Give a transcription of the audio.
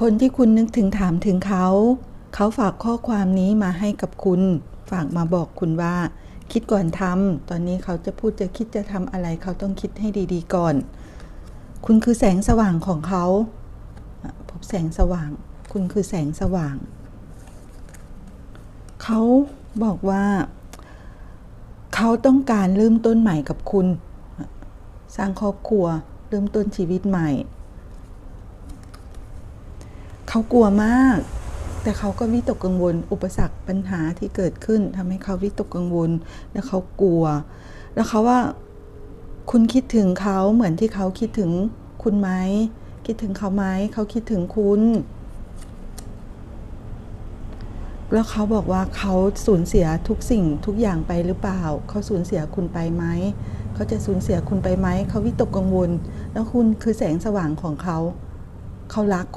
คนที่คุณนึกถึงถามถึงเขา เขาฝากข้อความนี้มาให้กับคุณ ฝากมาบอกคุณว่า คิดก่อนทำตอนนี้เขาจะพูดจะคิดจะทำอะไร เขาต้องคิดให้ดี ๆ ก่อน คุณคือแสงสว่างของเขา พบแสงสว่าง คุณคือแสงสว่าง เขาบอกว่า เขาต้องการเริ่มต้นใหม่กับคุณ สร้างครอบครัว เริ่มต้นชีวิตใหม่ เขากลัวมาก แต่เขาก็วิตกกังวล อุปสรรคปัญหาที่เกิดขึ้นทำให้เขาวิตกกังวล และเขากลัว แล้วเขาว่าคุณคิดถึงเขาเหมือนที่เขาคิดถึงคุณไหมคิดถึงเขาไหมเขาคิดถึงคุณ แล้วเขาบอกว่าเขาสูญเสียทุกสิ่งทุกอย่างไปหรือเปล่า เขาสูญเสียคุณไปไหมเขาจะสูญเสียคุณไปไหมเขาวิตกกังวล แล้วคุณคือแสงสว่างของเขา เขารักคุณ